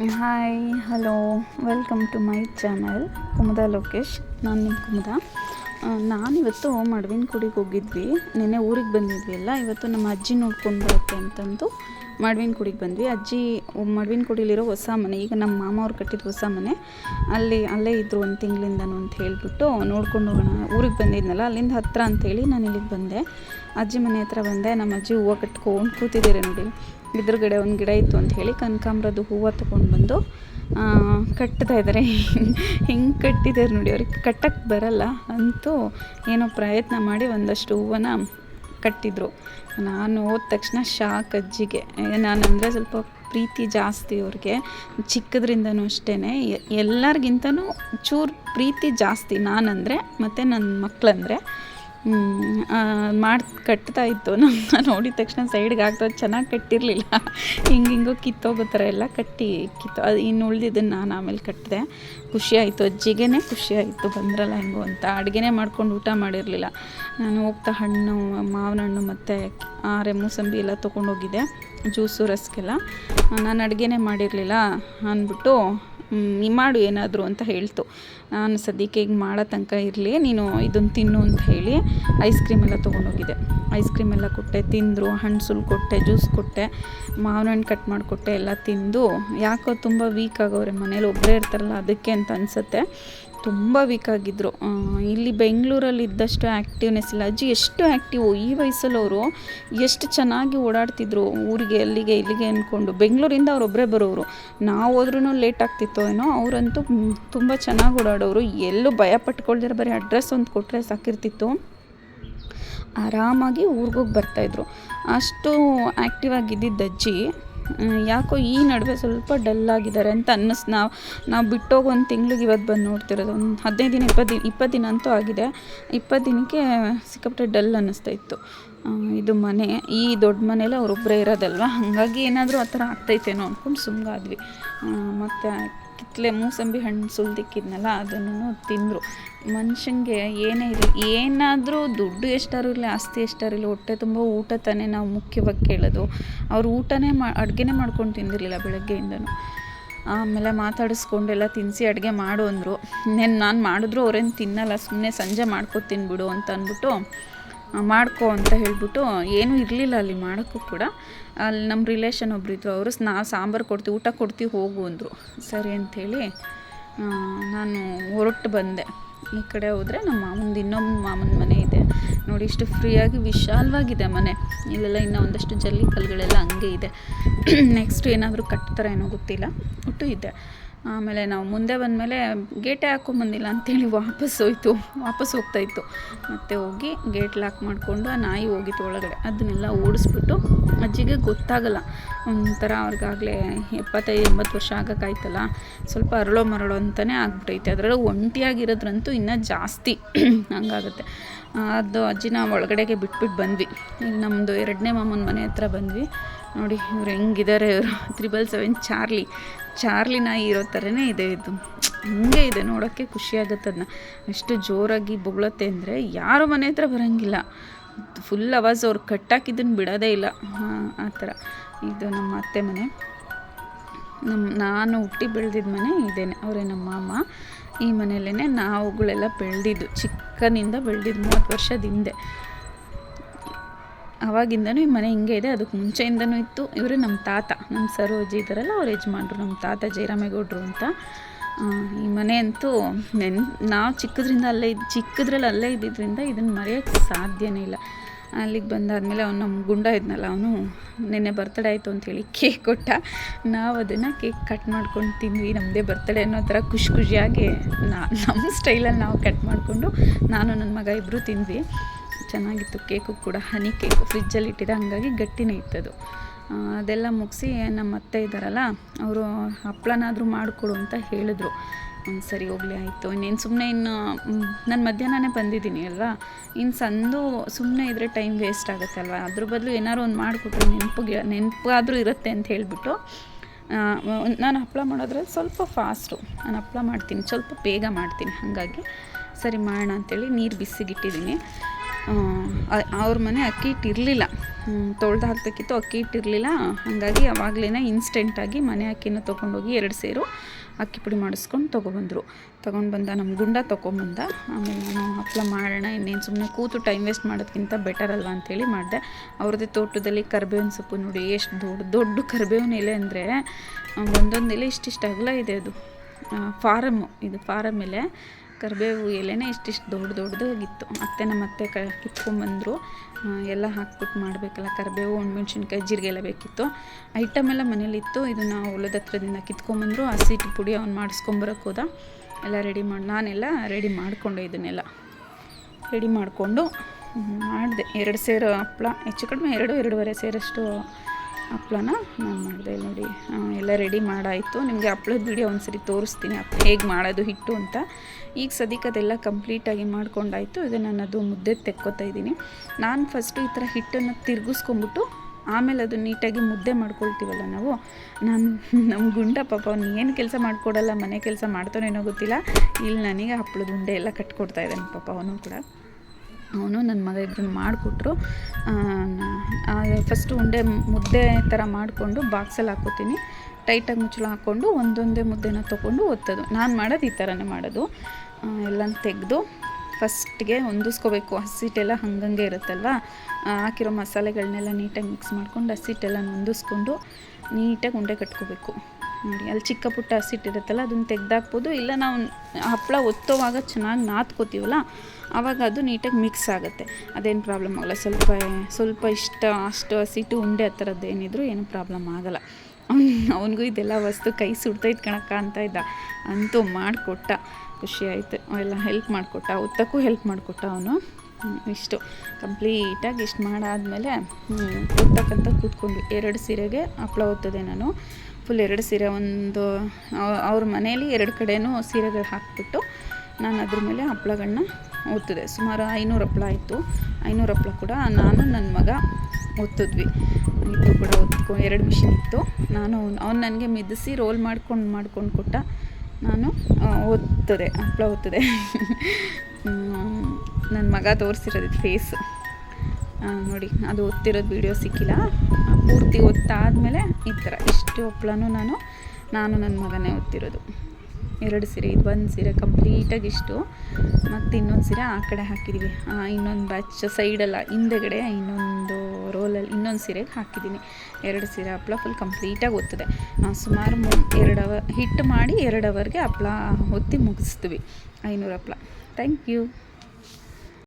Hi hello welcome to my channel Kumuda Lokesh ನಾನು ನಿಮ್ಮ ಕುಮುದ. ನಾನಿವತ್ತು ಮಡವಿನ ಕುಡಿಗೆ ಹೋಗಿದ್ವಿ. ನಿನ್ನೆ ಊರಿಗೆ ಬಂದಿದ್ವಿ ಅಲ್ಲ. ಇವತ್ತು ನಮ್ಮ ಅಜ್ಜಿ ನೋಡ್ಕೊಂಡು ಬರುತ್ತೆ ಅಂತಂದು ಮಡವಿನ ಕುಡಿಗೆ ಬಂದ್ವಿ. ಅಜ್ಜಿ, ಮಡವಿನ ಕುಡಿಲಿರೋ ಹೊಸ ಮನೆ, ಈಗ ನಮ್ಮ ಮಾಮ ಅವ್ರು ಕಟ್ಟಿದ ಹೊಸ ಮನೆ. ಅಲ್ಲಿ, ಅಲ್ಲೇ ಇದ್ದರು ಒಂದು ತಿಂಗಳಿಂದನು ಅಂತ ಹೇಳಿಬಿಟ್ಟು ನೋಡ್ಕೊಂಡು ಹೋಗೋಣ. ಊರಿಗೆ ಬಂದಿದ್ನಲ್ಲ, ಅಲ್ಲಿಂದ ಹತ್ತಿರ ಅಂತೇಳಿ ನಾನು ಇಲ್ಲಿಗೆ ಬಂದೆ. ಅಜ್ಜಿ ಮನೆ ಹತ್ರ ಬಂದೆ. ನಮ್ಮ ಅಜ್ಜಿ ಹೂವು ಕಟ್ಕೊಂಡು ಕೂತಿದ್ದೀರಿ ನೋಡಿ. ಎದುರುಗಡೆ ಒಂದು ಗಿಡ ಇತ್ತು ಅಂತ ಹೇಳಿ ಕನಕಾಂಬ್ರದ್ದು ಹೂವು ತೊಗೊಂಡು ಬಂದು ಕಟ್ತಾ ಇದ್ದಾರೆ ಹೆಂಗೆ ಕಟ್ಟಿದ್ದಾರೆ ನೋಡಿ ಅವ್ರಿಗೆ. ಕಟ್ಟಕ್ಕೆ ಬರಲ್ಲ ಅಂತೂ ಏನೋ ಪ್ರಯತ್ನ ಮಾಡಿ ಒಂದಷ್ಟು ಹೂವನ್ನ ಕಟ್ಟಿದ್ರು. ನಾನು ಹೋದ ತಕ್ಷಣ ಶಾಕ್ ಅಜ್ಜಿಗೆ. ನಾನಂದರೆ ಸ್ವಲ್ಪ ಪ್ರೀತಿ ಜಾಸ್ತಿ ಅವ್ರಿಗೆ. ಚಿಕ್ಕದ್ರಿಂದನೂ ಅಷ್ಟೇ ಎಲ್ಲರಿಗಿಂತನೂ ಚೂರು ಪ್ರೀತಿ ಜಾಸ್ತಿ. ನಾನಂದರೆ ಮತ್ತು ನನ್ನ ಮಕ್ಕಳಂದರೆ ಮಾಡಿ ಕಟ್ತಾ ಇತ್ತು. ನಮ್ಮ ನೋಡಿದ ತಕ್ಷಣ ಸೈಡ್ಗೆ ಆಗ್ತದೆ ಚೆನ್ನಾಗಿ ಕಟ್ಟಿರಲಿಲ್ಲ. ಹಿಂಗೆ ಹಿಂಗ ಕಿತ್ತೋಗೋ ಥರ ಎಲ್ಲ ಕಟ್ಟಿ ಕಿತ್ತು, ಅದು ಇನ್ನು ಉಳ್ದಿದ್ದನ್ನು ನಾನು ಆಮೇಲೆ ಕಟ್ಟಿದೆ ಖುಷಿ ಆಯಿತು. ಅಜ್ಜಿಗೇ ಖುಷಿ ಆಯಿತು. ಬಂದ್ರಲ್ಲ ಹೆಂಗೋ ಅಂತ. ಅಡುಗೆನೇ ಮಾಡ್ಕೊಂಡು ಊಟ ಮಾಡಿರಲಿಲ್ಲ. ನಾನು ಹೋಗ್ತಾ ಹಣ್ಣು ಮಾವಿನ ಹಣ್ಣು ಮತ್ತು ಆರೆ ಮೂಸಂಬಿ ಎಲ್ಲ ತೊಗೊಂಡೋಗಿದ್ದೆ. ಜ್ಯೂಸು, ರಸ್ಗೆಲ್ಲ. ನಾನು ಅಡುಗೆನೇ ಮಾಡಿರಲಿಲ್ಲ ಅಂದ್ಬಿಟ್ಟು ಮಾಡು ಏನಾದರೂ ಅಂತ ಹೇಳ್ತು. ನಾನು ಸದ್ಯಕ್ಕೆ ಈಗ ಮಾಡೋ ತನಕ ಇರಲಿ, ನೀನು ಇದನ್ನು ತಿನ್ನು ಅಂತ ಹೇಳಿ ಐಸ್ ಕ್ರೀಮ್ ಎಲ್ಲ ತೊಗೊಂಡೋಗಿದ್ದೆ. ಐಸ್ ಕ್ರೀಮ್ ಎಲ್ಲ ಕೊಟ್ಟೆ, ತಿಂದರು ಹಣ್ಣು ಕೊಟ್ಟೆ ಜ್ಯೂಸ್ ಕೊಟ್ಟೆ ಮಾವಿನ ಹಣ್ಣು ಕಟ್ ಮಾಡಿಕೊಟ್ಟೆ, ಎಲ್ಲ ತಿಂದು. ಯಾಕೋ ತುಂಬ ವೀಕ್ ಆಗೋರೆ ಮನೇಲಿ ಒಬ್ಬರೇ ಇರ್ತಾರಲ್ಲ, ಅದಕ್ಕೆ ಅಂತ ಅನಿಸುತ್ತೆ. ತುಂಬ ವೀಕ್ ಆಗಿದ್ದರು ಇಲ್ಲಿ ಬೆಂಗಳೂರಲ್ಲಿ ಇದ್ದಷ್ಟು ಆ್ಯಕ್ಟಿವ್ನೆಸ್ ಇಲ್ಲ. ಅಜ್ಜಿ, ಎಷ್ಟು ಆ್ಯಕ್ಟಿವ್ ಈ ವಯಸ್ಸಲ್ಲಿ ಎಷ್ಟು ಚೆನ್ನಾಗಿ ಓಡಾಡ್ತಿದ್ರು ಊರಿಗೆ, ಅಲ್ಲಿಗೆ, ಇಲ್ಲಿಗೆ ಅಂದ್ಕೊಂಡು ಬೆಂಗಳೂರಿಂದ ಅವರೊಬ್ಬರೇ ಬರೋರು ನಾವು ಹೋದ್ರೂ ಲೇಟ್ ಆಗ್ತಿತ್ತೋ ಏನೋ, ಅವರಂತೂ ತುಂಬ ಚೆನ್ನಾಗಿ ಓಡಾಡೋರು ಎಲ್ಲೂ ಭಯ ಪಟ್ಕೊಳ್ದಿರೋ ಬರೀ ಅಡ್ರೆಸ್ ಒಂದು ಕೊಟ್ಟರೆ ಸಾಕಿರ್ತಿತ್ತು. ಆರಾಮಾಗಿ ಊರಿಗೋಗಿ ಬರ್ತಾಯಿದ್ರು ಅಷ್ಟು ಆ್ಯಕ್ಟಿವ್ ಆಗಿದ್ದಿದ್ದ ಅಜ್ಜಿ. ಯಾಕೋ ಈ ನಡುವೆ ಸ್ವಲ್ಪ ಡಲ್ ಆಗಿದ್ದಾರೆ ಅಂತ ಅನ್ನಿಸ್ ನಾವು ನಾವು ಬಿಟ್ಟೋಗಿ ಒಂದು ತಿಂಗ್ಳಿಗೆ ಇವತ್ತು ಬಂದು ನೋಡ್ತಿರೋದು. ಒಂದು ಹದಿನೈದು ದಿನ ಇಪ್ಪತ್ತು ದಿನ ಇಪ್ಪತ್ತು ದಿನ ಅಂತೂ ಆಗಿದೆ. ಇಪ್ಪತ್ತು ದಿನಕ್ಕೆ ಸಿಕ್ಕಾಪಟ್ಟೆ ಡಲ್ ಅನ್ನಿಸ್ತಾ ಇತ್ತು. ಇದು ಮನೆ. ಈ ದೊಡ್ಡ ಮನೇಲಿ ಅವರೊಬ್ಬರೇ ಇರೋದಲ್ವ? ಹಾಗಾಗಿ ಏನಾದರೂ ಆ ಥರ ಆಗ್ತೈತೇನೋ ಅಂದ್ಕೊಂಡು ಸುಮ್ಗಾದ್ವಿ ಮತ್ತು ಕಿತ್ಲೆ ಮೂಸಂಬಿ ಹಣ್ಣು ಸುಲ್ದಿಕ್ಕಿದ್ನಲ್ಲ, ಅದನ್ನು ತಿಂದರು. ಮನುಷ್ಯಂಗೆ ಏನೇ ಇರಲಿ ಏನಾದರೂ ದುಡ್ಡು ಎಷ್ಟಾರು ಇರಲಿ, ಆಸ್ತಿ ಎಷ್ಟಾರು ಇರಲಿ, ಹೊಟ್ಟೆ ತುಂಬ ಊಟ ತಾನೇ ನಾವು ಮುಖ್ಯವಾಗಿ ಕೇಳೋದು. ಅವ್ರು ಊಟನೇ ಮಾ, ಅಡುಗೆನೇ ಮಾಡ್ಕೊಂಡು ತಿಂದಿರಲಿಲ್ಲ ಬೆಳಗ್ಗೆಯಿಂದನೂ. ಆಮೇಲೆ ಮಾತಾಡಿಸ್ಕೊಂಡೆಲ್ಲ ತಿನ್ನಿಸಿ ಅಡುಗೆ ಮಾಡು ಅಂದರು. ನೆನ್ ನಾನು ಮಾಡಿದ್ರು ಅವ್ರೇನು ತಿನ್ನಲ್ಲ ಸುಮ್ಮನೆ ಸಂಜೆ ಮಾಡ್ಕೊ ತಿನ್ಬಿಡು ಅಂತ ಅಂದ್ಬಿಟ್ಟು ಮಾಡ್ಕೊ ಅಂತ ಹೇಳ್ಬಿಟ್ಟು ಏನೂ ಇರಲಿಲ್ಲ ಅಲ್ಲಿ ಮಾಡೋಕ್ಕೂ ಕೂಡ. ಅಲ್ಲಿ ನಮ್ಮ ರಿಲೇಷನ್ ಒಬ್ರು ಇದ್ರು, ಅವರು ನಾವು ಸಾಂಬಾರು ಕೊಡ್ತೀವಿ, ಊಟ ಕೊಡ್ತೀವಿ, ಹೋಗು ಅಂದರು. ಸರಿ ಅಂಥೇಳಿ ನಾನು ಹೊರಟು ಬಂದೆ. ಈ ಕಡೆ ಹೋದರೆ ನಮ್ಮ ಮಾಮಂದು ಇನ್ನೊಂದು ಮಾಮನ ಮನೆ ಇದೆ. ನೋಡಿ, ಇಷ್ಟು ಫ್ರೀಯಾಗಿ ವಿಶಾಲವಾಗಿದೆ ಮನೆ. ಇಲ್ಲೆಲ್ಲ ಇನ್ನೂ ಒಂದಷ್ಟು ಜಲ್ಲಿ ಕಲ್ಲುಗಳೆಲ್ಲ ಹಂಗೆ ಇದೆ. ನೆಕ್ಸ್ಟ್ ಏನಾದರೂ ಕಟ್ತಾರೆ ಏನೋ ಗೊತ್ತಿಲ್ಲ. ಒಟ್ಟು ಇದೆ. ಆಮೇಲೆ ನಾವು ಮುಂದೆ ಬಂದಮೇಲೆ ಗೇಟೇ ಹಾಕೊಂಬಂದಿಲ್ಲ ಅಂಥೇಳಿ ವಾಪಸ್ ಹೋಯ್ತು. ವಾಪಸ್ ಹೋಗ್ತಾಯಿತ್ತು ಮತ್ತೆ ಹೋಗಿ ಗೇಟ್ ಲಾಕ್ ಮಾಡಿಕೊಂಡು ಆ ನಾಯಿ ಹೋಗಿತ್ತು ಒಳಗಡೆ. ಅದನ್ನೆಲ್ಲ ಓಡಿಸ್ಬಿಟ್ಟು ಅಜ್ಜಿಗೆ ಗೊತ್ತಾಗಲ್ಲ. ಒಂಥರ ಅವ್ರಿಗಾಗಲೇ ಎಪ್ಪತ್ತೈದು, ಎಂಬತ್ತು ವರ್ಷ ಆಗೋಕ್ಕಾಯ್ತಲ್ಲ. ಸ್ವಲ್ಪ ಅರಳೋ ಮರಳೋ ಅಂತಲೇ ಆಗ್ಬಿಟ್ಟೈತೆ ಅದರಲ್ಲಿ ಒಂಟಿಯಾಗಿರೋದ್ರಂತೂ ಇನ್ನೂ ಜಾಸ್ತಿ ಹಂಗಾಗುತ್ತೆ. ಅದು ಅಜ್ಜಿನ ಒಳಗಡೆಗೆ ಬಿಟ್ಬಿಟ್ಟು ಬಂದ್ವಿ. ನಮ್ಮದು ಎರಡನೇ ಮಾಮನ ಮನೆ ಹತ್ರ ಬಂದ್ವಿ. ನೋಡಿ, ಇವ್ರು ಹೆಂಗಿದ್ದಾರೆ ಇವರು ತ್ರಿಬಲ್ ಸೆವೆನ್ ಚಾರ್ಲಿ. ಚಾರ್ಲಿ ನಾಯಿ ಇರೋ ಥರನೇ ಇದೆ ಇದು. ಹಿಂಗೆ ಇದೆ ನೋಡೋಕ್ಕೆ ಖುಷಿಯಾಗುತ್ತೆ ಅದನ್ನ ಎಷ್ಟು ಜೋರಾಗಿ ಬೊಗಳತ್ತೆ ಅಂದರೆ ಯಾರು ಮನೆ ಹತ್ರ ಬರೋಂಗಿಲ್ಲ. ಫುಲ್ ಅವಾಜ್ ಅವ್ರು ಕಟ್ಟಾಕಿದ್ದನ್ನು ಬಿಡೋದೇ ಇಲ್ಲ. ಆ ಥರ. ಇದು ನಮ್ಮ ಅತ್ತೆ ಮನೆ. ನಮ್ಮ ನಾನು ಹುಟ್ಟಿ ಬೆಳೆದಿದ್ದ ಮನೆ ಇದೇನೆ. ಅವರೇ ನಮ್ಮ ಮಾಮ. ಈ ಮನೆಯಲ್ಲೇ ನಾವುಗಳೆಲ್ಲ ಬೆಳೆದಿದ್ದು. ಚಿಕ್ಕನಿಂದ ಬೆಳೆದಿದ್ದು ಮೂವತ್ತು ವರ್ಷದ ಹಿಂದೆ. ಅವಾಗಿಂದನೂ ಈ ಮನೆ ಹಿಂಗೆ ಇದೆ, ಅದಕ್ಕೆ ಮುಂಚೆಯಿಂದನೂ ಇತ್ತು. ಇವರು ನಮ್ಮ ತಾತ, ನಮ್ಮ ಸರೋಜಿ ಇದ್ದಾರಲ್ಲ, ಅವ್ರು ಯಜಮಾನ್ರು ನಮ್ಮ ತಾತ ಜಯರಾಮೇಗೌಡರು ಅಂತ. ಈ ಮನೆ ಅಂತೂ ನೆನ್, ನಾವು ಚಿಕ್ಕದ್ರಿಂದ ಅಲ್ಲೇ ಚಿಕ್ಕದ್ರಲ್ಲಿ ಅಲ್ಲೇ ಇದ್ದಿದ್ದರಿಂದ ಇದನ್ನು ಮರೆಯೋಕ್ಕೆ ಸಾಧ್ಯನೇ ಇಲ್ಲ. ಅಲ್ಲಿಗೆ ಬಂದಾದಮೇಲೆ ಅವನು ನಮ್ಮ ಗುಂಡ ಇದ್ನಲ್ಲ, ಅವನು ನಿನ್ನೆ ಬರ್ತಡೇ ಆಯಿತು ಅಂತೇಳಿ ಕೇಕ್ ಕೊಟ್ಟ. ನಾವು ಅದನ್ನು ಕೇಕ್ ಕಟ್ ಮಾಡ್ಕೊಂಡು ತಿಂದ್ವಿ ನಮ್ಮದೇ ಬರ್ತಡೇ ಅನ್ನೋ ಥರ ಖುಷಿ ಖುಷಿಯಾಗಿ ನಾ ನಮ್ಮ ಸ್ಟೈಲಲ್ಲಿ ನಾವು ಕಟ್ ಮಾಡಿಕೊಂಡು ನಾನು, ನನ್ನ ಮಗ ಇಬ್ಬರು ತಿಂದ್ವಿ. ಚೆನ್ನಾಗಿತ್ತು, ಕೇಕು ಕೂಡ, ಹನಿ ಕೇಕು. ಫ್ರಿಜ್ಜಲ್ಲಿ ಇಟ್ಟಿದ್ದೆ, ಹಂಗಾಗಿ ಗಟ್ಟಿನೇ ಇತ್ತದು. ಅದೆಲ್ಲ ಮುಗಿಸಿ ನಮ್ಮ ಅತ್ತೆ ಇದ್ದಾರಲ್ಲ, ಅವರು ಹಪ್ಪಳನಾದರೂ ಮಾಡಿಕೊಡು ಅಂತ ಹೇಳಿದ್ರು. ಒಂದು ಸರಿ, ಹೋಗಲಿ, ಆಯಿತು. ಇನ್ನೇನು ಸುಮ್ಮನೆ ಇನ್ನು ನಾನು ಮಧ್ಯಾಹ್ನನೇ ಬಂದಿದ್ದೀನಿ ಅಲ್ವಾ? ಇನ್ನು ಸಂದು ಸುಮ್ಮನೆ ಇದ್ದರೆ ಟೈಮ್ ವೇಸ್ಟ್ ಆಗುತ್ತೆ ಅಲ್ವಾ ಅದ್ರ ಬದಲು ಏನಾದ್ರು ಒಂದು ಮಾಡಿಕೊಟ್ರೆ ನೆನಪಿಗೆ ನೆನಪಾದರೂ ಇರುತ್ತೆ ಅಂತ ಹೇಳಿಬಿಟ್ಟು ನಾನು ಹಪ್ಪಳ ಮಾಡೋದ್ರಲ್ಲಿ ಸ್ವಲ್ಪ ಫಾಸ್ಟು. ನಾನು ಹಪ್ಪಳ ಮಾಡ್ತೀನಿ, ಸ್ವಲ್ಪ ಬೇಗ ಮಾಡ್ತೀನಿ. ಹಾಗಾಗಿ ಸರಿ ಮಾಡೋಣ ಅಂತೇಳಿ ನೀರು ಬಿಸಿಗಿಟ್ಟಿದ್ದೀನಿ ಅವ್ರ ಮನೆ ಅಕ್ಕಿ ಇಟ್ಟಿರಲಿಲ್ಲ. ತೊಳ್ದು ಹಾಕಬೇಕಿತ್ತು, ಅಕ್ಕಿ ಇಟ್ಟಿರಲಿಲ್ಲ. ಹಾಗಾಗಿ ಅವಾಗಲೇ ಇನ್ಸ್ಟೆಂಟಾಗಿ ಮನೆ ಅಕ್ಕಿನ ತೊಗೊಂಡೋಗಿ ಎರಡು ಸೇರು ಅಕ್ಕಿ ಪುಡಿ ಮಾಡಿಸ್ಕೊಂಡು ತೊಗೊಬಂದರು. ತೊಗೊಂಡು ಬಂದ ನಮ್ಮ ಗುಂಡ ತೊಗೊಂಬಂದ ಆಮೇಲೆ ನಾನು ಹಪ್ಪಳ ಮಾಡೋಣ, ಇನ್ನೇನು ಸುಮ್ಮನೆ ಕೂತು ಟೈಮ್ ವೇಸ್ಟ್ ಮಾಡೋದಕ್ಕಿಂತ ಬೆಟರ್ ಅಲ್ವಾ ಅಂತೇಳಿ ಮಾಡಿದೆ. ಅವ್ರದ್ದೇ ತೋಟದಲ್ಲಿ ಕರ್ಬೇವಿನ ಸೊಪ್ಪು ನೋಡಿ ಎಷ್ಟು ದೊಡ್ಡ ದೊಡ್ಡ ಕರ್ಬೇವಿನ ಎಲೆ ಅಂದರೆ ಒಂದೊಂದು ಎಲೆ ಇಷ್ಟಿಷ್ಟು ಅಗಲ ಇದೆ ಅದು. ಫಾರಮ್ಮು, ಇದು ಫಾರಮ್ ಎಲೆ. ಕರಿಬೇವು ಎಲೆನೇ ಇಷ್ಟಿಷ್ಟು ದೊಡ್ಡ ದೊಡ್ಡದಾಗಿತ್ತು ಅತ್ತೆ ನಮ್ಮ ಅತ್ತೆ ಕ ಕಿತ್ಕೊಂಡ್ಬಂದರು ಎಲ್ಲ ಹಾಕ್ಬಿಟ್ಟು ಮಾಡಬೇಕಲ್ಲ, ಕರಿಬೇವು ಒಣಮೆಣ್ಸಿನ್ಕಾಯಿ ಜೀರಿಗೆ ಎಲ್ಲ ಬೇಕಿತ್ತು. ಐಟಮ್ ಎಲ್ಲ ಮನೇಲಿತ್ತು. ಇದನ್ನು ಹೊಲದ ಹತ್ರದಿಂದ ಕಿತ್ಕೊಂಬಂದರು. ಹಸಿಟ್ಟು ಪುಡಿ ಅವ್ನು ಮಾಡಿಸ್ಕೊಂಬರಕ್ಕೆ ಹೋದ. ಎಲ್ಲ ರೆಡಿ ಮಾಡಿ, ನಾನೆಲ್ಲ ರೆಡಿ ಮಾಡಿಕೊಂಡೆ ಇದನ್ನೆಲ್ಲ. ರೆಡಿ ಮಾಡಿಕೊಂಡು ಮಾಡಿದೆ. ಎರಡು ಸೇರು ಹಪ್ಪಳ ಹೆಚ್ಚು ಕಡಿಮೆ ಎರಡು, ಎರಡೂವರೆ ಸೇರಷ್ಟು ಹಪ್ಳನ ನಾನು ಮಾಡಿದೆ ನೋಡಿ. ಎಲ್ಲ ರೆಡಿ ಮಾಡಾಯಿತು. ನಿಮಗೆ ಹಪ್ಳದ ವಿಡಿಯೋ ಒಂದ್ಸರಿ ತೋರಿಸ್ತೀನಿ. ಹಪ್ಪ ಹೇಗೆ ಮಾಡೋದು ಹಿಟ್ಟು ಅಂತ. ಈಗ ಸದ್ಯಕ್ಕೆ ಅದೆಲ್ಲ ಕಂಪ್ಲೀಟಾಗಿ ಮಾಡ್ಕೊಂಡಾಯಿತು. ಇದು ನಾನು ಅದು ಮುದ್ದೆ ತೆಕ್ಕೋತಾ ಇದ್ದೀನಿ. ನಾನು ಫಸ್ಟು ಈ ಥರ ಹಿಟ್ಟನ್ನು ತಿರ್ಗಿಸ್ಕೊಂಬಿಟ್ಟು ಆಮೇಲೆ ಅದು ನೀಟಾಗಿ ಮುದ್ದೆ ಮಾಡ್ಕೊಳ್ತೀವಲ್ಲ ನಾವು. ನಾನು ನಮ್ಮ ಗುಂಡ ಪಾಪ ಅವ್ನು ಏನು ಕೆಲಸ ಮಾಡಿಕೊಡಲ್ಲ, ಮನೆ ಕೆಲಸ ಮಾಡ್ತಾನೇನೋ ಗೊತ್ತಿಲ್ಲ. ಇಲ್ಲಿ ನನಗೆ ಹಪ್ಪಳದ ಉಂಡೆ ಎಲ್ಲ ಕಟ್ಕೊಡ್ತಾ ಇದ್ದಾನೆ ಪಾಪ ಅವನು ಕೂಡ. ಅವನು ನನ್ನ ಮಗ ಇಬ್ಬರನ್ನ ಮಾಡಿಕೊಟ್ರು. ಫಸ್ಟು ಉಂಡೆ ಮುದ್ದೆ ಥರ ಮಾಡಿಕೊಂಡು ಬಾಕ್ಸಲ್ಲಿ ಹಾಕೋತೀನಿ. ಟೈಟಾಗಿ ಮುಚ್ಚಳ ಹಾಕ್ಕೊಂಡು ಒಂದೊಂದೇ ಮುದ್ದೆನ ತೊಗೊಂಡು ಒತ್ತೋದು. ನಾನು ಮಾಡೋದು ಈ ಥರನೇ ಮಾಡೋದು. ಎಲ್ಲನ ತೆಗೆದು ಫಸ್ಟ್ಗೆ ಹೊಂದಿಸ್ಕೋಬೇಕು. ಹಸಿಟ್ಟೆಲ್ಲ ಹಂಗಂಗೆ ಇರುತ್ತಲ್ವ? ಹಾಕಿರೋ ಮಸಾಲೆಗಳನ್ನೆಲ್ಲ ನೀಟಾಗಿ ಮಿಕ್ಸ್ ಮಾಡ್ಕೊಂಡು ಹಸಿಟ್ಟೆಲ್ಲ ಹೊಂದಿಸ್ಕೊಂಡು ನೀಟಾಗಿ ಉಂಡೆ ಕಟ್ಕೋಬೇಕು. ನೋಡಿ, ಅಲ್ಲಿ ಚಿಕ್ಕ ಪುಟ್ಟ ಹಸಿಟ್ಟಿರುತ್ತಲ್ಲ ಅದನ್ನು ತೆಗ್ದಾಕ್ಬೋದು. ಇಲ್ಲ ನಾವು ಹಪ್ಪಳ ಒತ್ತೋವಾಗ ಚೆನ್ನಾಗಿ ನಾದ್ಕೋತೀವಲ್ಲ ಆವಾಗ ಅದು ನೀಟಾಗಿ ಮಿಕ್ಸ್ ಆಗುತ್ತೆ. ಅದೇನು ಪ್ರಾಬ್ಲಮ್ ಆಗಲ್ಲ. ಸ್ವಲ್ಪ ಸ್ವಲ್ಪ ಇಷ್ಟ, ಅಷ್ಟು ಹಸಿಟ್ಟು ಉಂಡೆ ಆ ಥರದ್ದು ಏನಿದ್ರು ಏನು ಪ್ರಾಬ್ಲಮ್ ಆಗಲ್ಲ. ಅವ್ನು, ಅವನಿಗೂ ಇದೆಲ್ಲ ವಸ್ತು ಕೈ ಸುಡ್ತಾ ಕಣಕ್ಕ ಅಂತ ಇದ್ದ. ಅಂತೂ ಮಾಡಿಕೊಟ್ಟ. ಖುಷಿ ಆಯಿತು. ಎಲ್ಲ ಹೆಲ್ಪ್ ಮಾಡಿಕೊಟ್ಟ. ಒತ್ತಕ್ಕೂ ಹೆಲ್ಪ್ ಮಾಡಿಕೊಟ್ಟ ಅವನು. ಇಷ್ಟು. ಕಂಪ್ಲೀಟಾಗಿ ಇಷ್ಟು ಮಾಡಾದಮೇಲೆ ಒತ್ತಕ್ಕಂತ ಕೂತ್ಕೊಂಡು ಎರಡು ಸೀರೆಗೆ ಹಪ್ಪಳ ಒತ್ತದೆ ನಾನು. ಫುಲ್ ಎರಡು ಸೀರೆ ಒಂದು ಅವ್- ಅವ್ರ ಮನೇಲಿ ಎರಡು ಕಡೆಯೂ ಸೀರೆಗಳು ಹಾಕಿಬಿಟ್ಟು ನಾನು ಅದ್ರ ಮೇಲೆ ಹಪ್ಪಳಗಳನ್ನ ಒತ್ತಿದೆ ಸುಮಾರು ಐನೂರು ಹಪ್ಪಳ ಆಯಿತು. ಐನೂರು ಹಪ್ಪಳ ಕೂಡ ನಾನು ನನ್ನ ಮಗ ಓದ್ತಿದ್ವಿ ಇಬ್ಬರು ಕೂಡ ಓದ್ಕೊ ಎರಡು ಮಿಷಿನ್ ಇತ್ತು. ನಾನು ಅವ್ನು ನನಗೆ ಮಿದಿಸಿ ರೋಲ್ ಮಾಡ್ಕೊಂಡು ಮಾಡ್ಕೊಂಡು ಕೊಟ್ಟ ನಾನು ಓದ್ತದೆ ಹಪ್ಪಳ ಓದ್ತದೆ ನನ್ನ ಮಗ ತೋರಿಸಿರೋದು ಫೇಸ್ ನೋಡಿ, ಅದು ಒತ್ತಿರೋದು ವೀಡಿಯೋ ಸಿಕ್ಕಿಲ್ಲ. ಪೂರ್ತಿ ಒತ್ತಾದಮೇಲೆ ಈ ಥರ ಇಷ್ಟು ಹಪ್ಪಳನೂ ನಾನು. ನಾನು ನನ್ನ ಮಗನೇ ಒತ್ತಿರೋದು ಎರಡು ಸೀರೆ, ಇದು ಒಂದು ಸೀರೆ ಕಂಪ್ಲೀಟಾಗಿ ಇಷ್ಟು. ಮತ್ತು ಇನ್ನೊಂದು ಸೀರೆ ಆ ಕಡೆ ಹಾಕಿದ್ದೀವಿ ಇನ್ನೊಂದು ಬ್ಯಾಚ್ ಸೈಡಲ್ಲ, ಹಿಂದೆಗಡೆ ಇನ್ನೊಂದು ರೋಲಲ್ಲಿ ಇನ್ನೊಂದು ಸೀರೆಗೆ ಹಾಕಿದ್ದೀನಿ ಎರಡು ಸೀರೆ ಹಪ್ಳ ಫುಲ್ ಕಂಪ್ಲೀಟಾಗಿ ಒತ್ತದೆ. ಸುಮಾರು ಮೂ, ಎರಡು ಅವರ್ ಹಿಟ್ಟು ಮಾಡಿ ಎರಡು ಅವರ್ಗೆ ಹಪ್ಳ ಒತ್ತಿ ಮುಗಿಸ್ತೀವಿ. ಐನೂರು ಹಪ್ಳ. Thank you